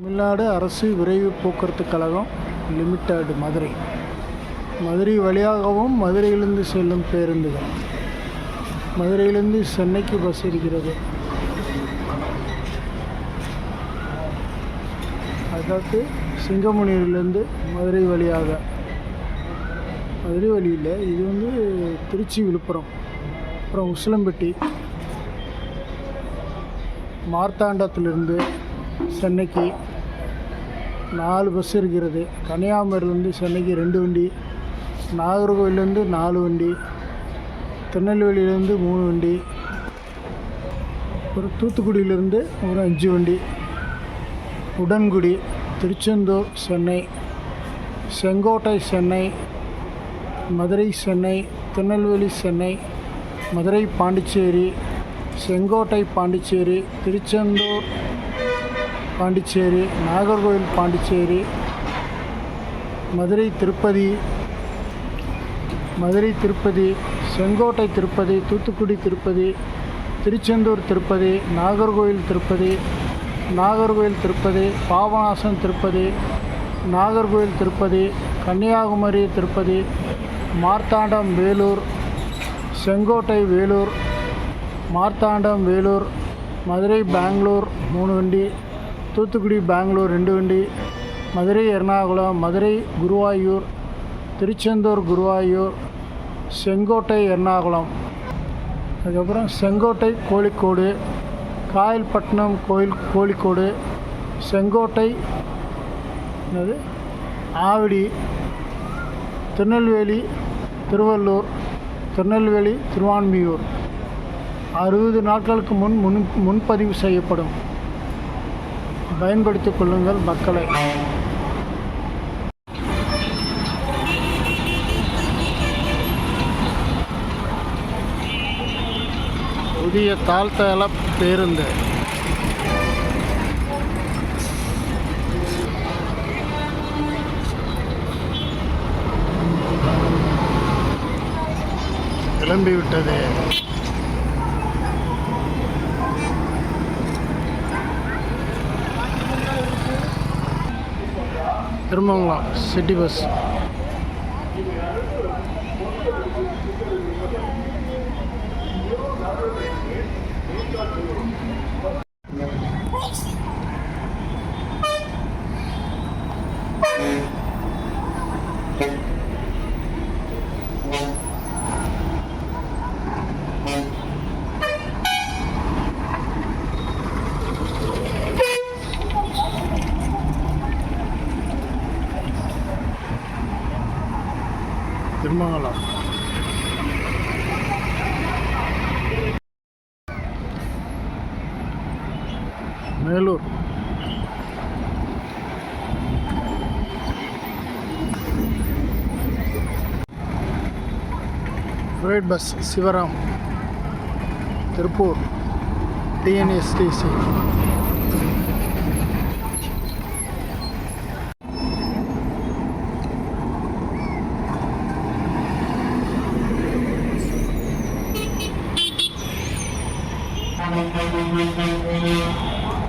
தமிழ்நாடு அரசு விரைவு போக்குவரத்து கழகம் லிமிட்டெடு மதுரை. மதுரை வழியாகவும் மதுரையிலிருந்து செல்லும் பேருந்துகள். மதுரையிலிருந்து சென்னைக்கு பஸ் இருக்கிறது. அதாவது சிங்கமுனியிலிருந்து மதுரை வழியாக. மதுரை வழியில் இது வந்து திருச்சி விழுப்புரம். அப்புறம் உசிலம்பட்டி. மார்த்தாண்டத்திலிருந்து சென்னைக்கு நாலு பஸ் இருக்கிறது. கன்னியாகுமரியிலேருந்து சென்னைக்கு ரெண்டு வண்டி நாகர்கோவிலேருந்து நாலு வண்டி திருநெல்வேலியிலேருந்து மூணு வண்டி ஒரு தூத்துக்குடியிலேருந்து ஒரு அஞ்சு வண்டி உடன்குடி திருச்செந்தூர் சென்னை செங்கோட்டை சென்னை மதுரை சென்னை திருநெல்வேலி சென்னை மதுரை பாண்டிச்சேரி செங்கோட்டை பாண்டிச்சேரி திருச்செந்தூர் பாண்டிச்சேரி நாகர்கோவில் பாண்டிச்சேரி மதுரை திருப்பதி மதுரை திருப்பதி செங்கோட்டை திருப்பதி தூத்துக்குடி திருப்பதி திருச்செந்தூர் திருப்பதி நாகர்கோவில் திருப்பதி நாகர்கோவில் திருப்பதி பாபநாசம் திருப்பதி நாகர்கோவில் திருப்பதி கன்னியாகுமரி திருப்பதி மார்த்தாண்டம் வேலூர் செங்கோட்டை வேலூர் மார்த்தாண்டம் வேலூர் மதுரை பெங்களூர் மூணு வண்டி தூத்துக்குடி பெங்களூர் ரெண்டு வண்டி மதுரை எர்ணாகுளம் மதுரை குருவாயூர் திருச்செந்தூர் குருவாயூர் செங்கோட்டை எர்ணாகுளம். அதுக்கப்புறம் செங்கோட்டை கோழிக்கோடு காயல்பட்டினம் கோயில் கோழிக்கோடு செங்கோட்டை என்னது? ஆவடி திருநெல்வேலி திருவள்ளூர் திருநெல்வேலி திருவான்மியூர். அறுபது நாட்களுக்கு முன் முன் முன்பதிவு செய்யப்படும். பயன்படுத்திக் கொள்ளுங்கள் மக்களை. புதிய தாழ்த்தள பேருந்து. கிளம்பிவிட்டது. Thirumangalam city bus. Thirumangalam Melur private bus Sivaram Tiruppur TNSTC よろしくお願いします。